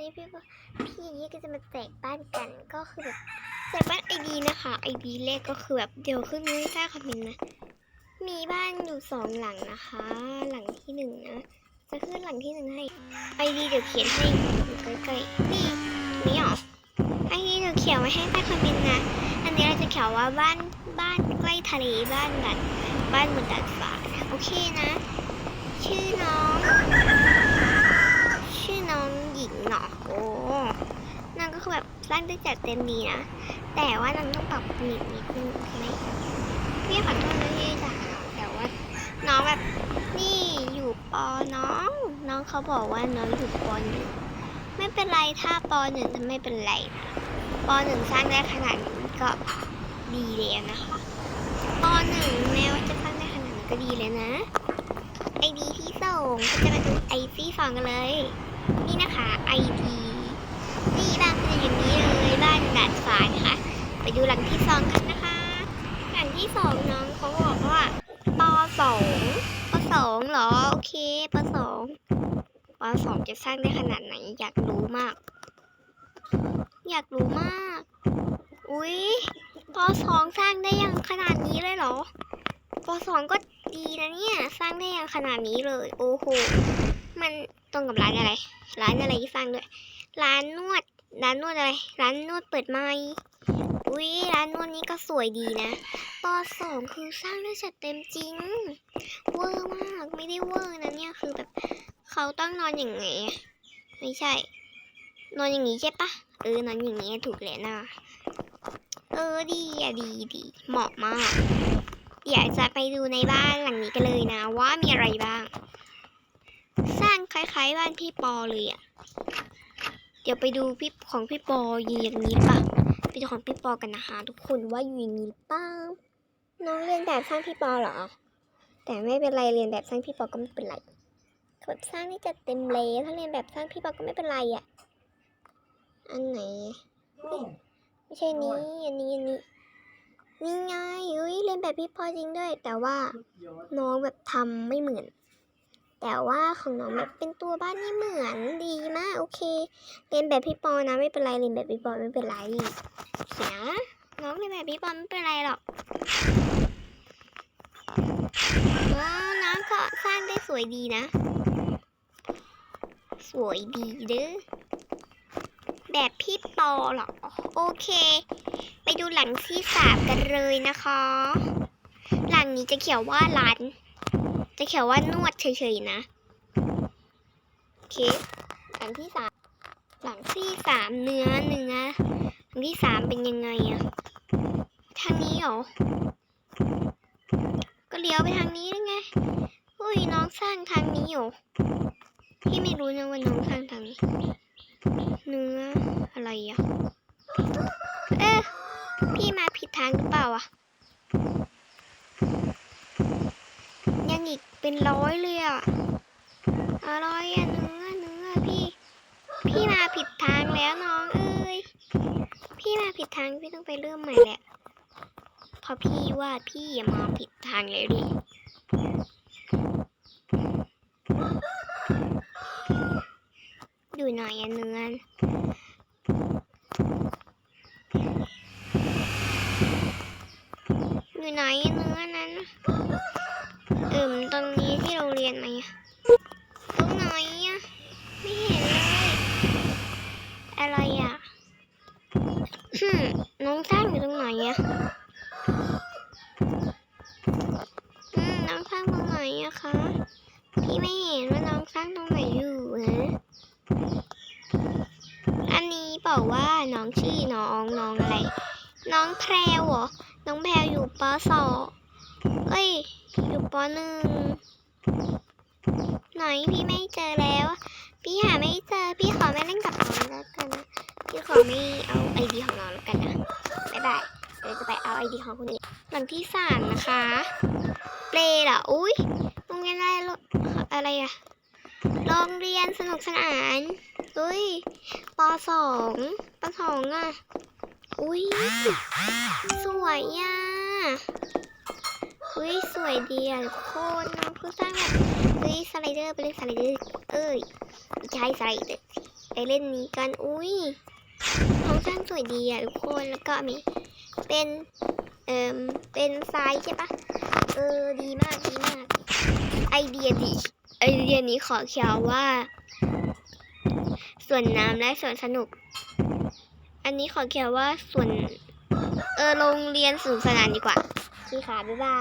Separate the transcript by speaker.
Speaker 1: นี้พี่ก็พี่ยี่ก็จะมาแจกบ้านกันก็คือแบบแจกบ้านไอดีนะคะไอดีเลขก็คือแบบเดี๋ยวขึ้นไม่ใต้คอมเมนต์นะ มีบ้านอยู่สองหลังนะคะ หลังที่หนึ่งนะจะขึ้นหลังที่หนึ่งให้ไอดีเดี๋ยวเขียนให้อยู่ใกล้ๆนี่นี่หรอไอดีเดี๋ยวเขียนไว้ให้ใต้คอมเมนต์นะอันนี้เราจะเขียนว่าบ้านบ้านใกล้ทะเลบ้านดัดบ้านบนดาดฟ้าโอเคนะ ชื่อน้อง ชื่อน้องหญิงเนาะโอ้นางก็ คือแบบสร้างได้จัดเต็มดีนะ แต่ว่านางต้องปรับปรุงอีกนิดนึงโอเคไหมพี่ขอโทษนะที่จะหาแต่ว่าน้องแบบนี่อยู่ปอน้อง น้องเขาบอกว่าน้องอยู่ปหนึ่งไม่เป็นไรถ้าปหนึ่งถ้าไม่เป็นไรนะปหนึ่งสร้างได้ขนาดนี้ก็ดีแล้วนะคะปหนึ่งแม้ว่าจะสร้างได้ขนาดนี้ก็ดีแล้วนะไอดีที่ส่งก็จะมาดูไอที่สองกันเลย นี่นะคะไอดนี่บ้านเป็นอย่างนี้เลยบ้าน ดาดฟ้านะคะไปดูหลังที่สองกันนะคะ หลังที่สองน้องเขาบอกว่าปสองปสองเหรอโอเคปสองปสองจะสร้างได้ขนาดไหนอยากรู้มาก อยากรู้มาก อุ๊ยปสองสร้างได้ยังขนาดนี้เลยเหรอปสองก็ดีนะเนี่ยสร้างได้ยังขนาดนี้เลย โอ้โหมันตรงกับร้านอะไร ร้านอะไรที่สร้างด้วย ร้านนวด ร้านนวดอะไรร้านนวดเปิดใหมอุ้ยร้านนวดนี้ก็สวยดีนะปสองคือสร้างด้วยจัดเต็มจริง เวอร์มากไม่ได้เวอร์นะเนี่ยคือแบบเขาต้องนอนอย่างไงไม่ใช่ นอนอย่างนี้ใช่ปะเออนอนอย่างนี้ถูกแล้วนะเออดีอะดีดีเหมาะมากเดี๋ยวจะไปดูในบ้านหลังนี้กันเลยนะ ว่ามีอะไรบ้าง สร้างคล้ายๆบ้านพี่ปอเลยอะ เดี๋ยวไปดูพี่ของพี่ปออยู่อย่างนี้ป่ะไปดูของพี่ปอกันนะคะทุกคนว่าอยู่อย่างนี้ปล่าน้องเรียนแบบสร้างพี่ปอเหรอ แต่ไม่เป็นไรเรียนแบบสร้างพี่ปอก็ไม่เป็นไรกดสร้างนี่จะเต็มเลยถ้าเรียนแบบสร้างพี่ปอก็ไม่เป็นไรอะ่ะ อันไหนไม่ใช่นี้อันนี้อันนี้นี่ไงอุ้ยเรียนแบบพี่พอจริงด้วย แต่ว่าน้องแบบทำไม่เหมือน แต่ว่าของน้องแบบเป็นตัวบ้านที่เหมือนดีมากโอเคเรียนแบบพี่ปอนะไม่เป็นไรเรียนแบบพี่ปอไม่เป็นไรเสียน้องเรียนแบบพี่ปอไม่เป็นไรหรอกว้าวน้องก็สร้างได้สวยดีนะ สวยดีเด้อแบบพี่ปอหรอโอเค ไปดูหลังที่สามกันเลยนะคะ หลังนี้จะเขียวว่าร้าน จะเขียวว่านวดเฉยๆนะ โอเคหลังที่สามหลังที่สามเนื้อเนื้อหลังที่สามเป็นยังไงอะทางนี้เหรอ ก็เลี้ยวไปทางนี้ได้ไงอุ้ยน้องสร้างทางนี้เหรอพี่ไม่รู้นะว่าน้องสร้างทางนี้ เนื้ออะไรอะเอ๊ะพี่มาผิดทางหรือเปล่าอะยัง อีกเป็นร้อยเลยอะอะไรอะเนื้อเนื้อพี่ พี่มาผิดทางแล้วน้องเอ้ยพี่มาผิดทางพี่ต้องไปเริ่มใหม่แหละเพราะพี่ว่าพี่อย่ามาผิดทางแล้วดิอยู่ไหนอะเนื้ออยู่ไหนเนื้อนั้น เอิ่มตรงนี้ที่โรงเรียนไหมตรงไหนอะไม่เห็นเลย อะไรอะฮึน้องสร้างอยู่ตรงไหนอะอืมน้องสร้างตรงไหนอะคะ พี่ไม่เห็นว่าน้องสร้างตรงไหนอยู่นะอันนี้บอกว่าน้องชื่อน้องน้องอะไร น้องแพรวเหรอ น้องแพรวอยู่ปสองเอ้ย อยู่ปหนึ่งหน่อยพี่ไม่เจอแล้ว พี่หาไม่เจอ พี่ขอไม่เล่นกับน้องแล้วกันนะพี่ขอไม่เอาไอดีของน้องแล้วกันนะบ๊ายบายเดี๋ยวจะไปเอาไอดีของคนอื่นหลังที่สามนะคะเปลเหรออุ้ยโรงเรียนอะไรโรอะไรอะโรงเรียนสนุกสนานอุ้ยปสองปสองอะอุ้ยสวยอะ อุ้ยสวยดีอะทุกคนน้องเพิ่งสร้างแบบเฮ้ยสไลเดอร์ไปเลยสไลเดอร์เอ้ยใช่สไลเดอร์ไปเล่นนี้กันอุ้ยท้องช่างสวยดีอะทุกคนแล้วก็มีเป็นเอ่มเป็นทรายใช่ปะเออดีมากดีมาก ไอเดียดีไอเดียนี้ขอเขียวว่าส่วนน้ำและส่วนสนุก อันนี้ขอเขียนว่าส่วนเออโรงเรียนสนุกสนานดีกว่าพี่ค่ะบ๊ายบาย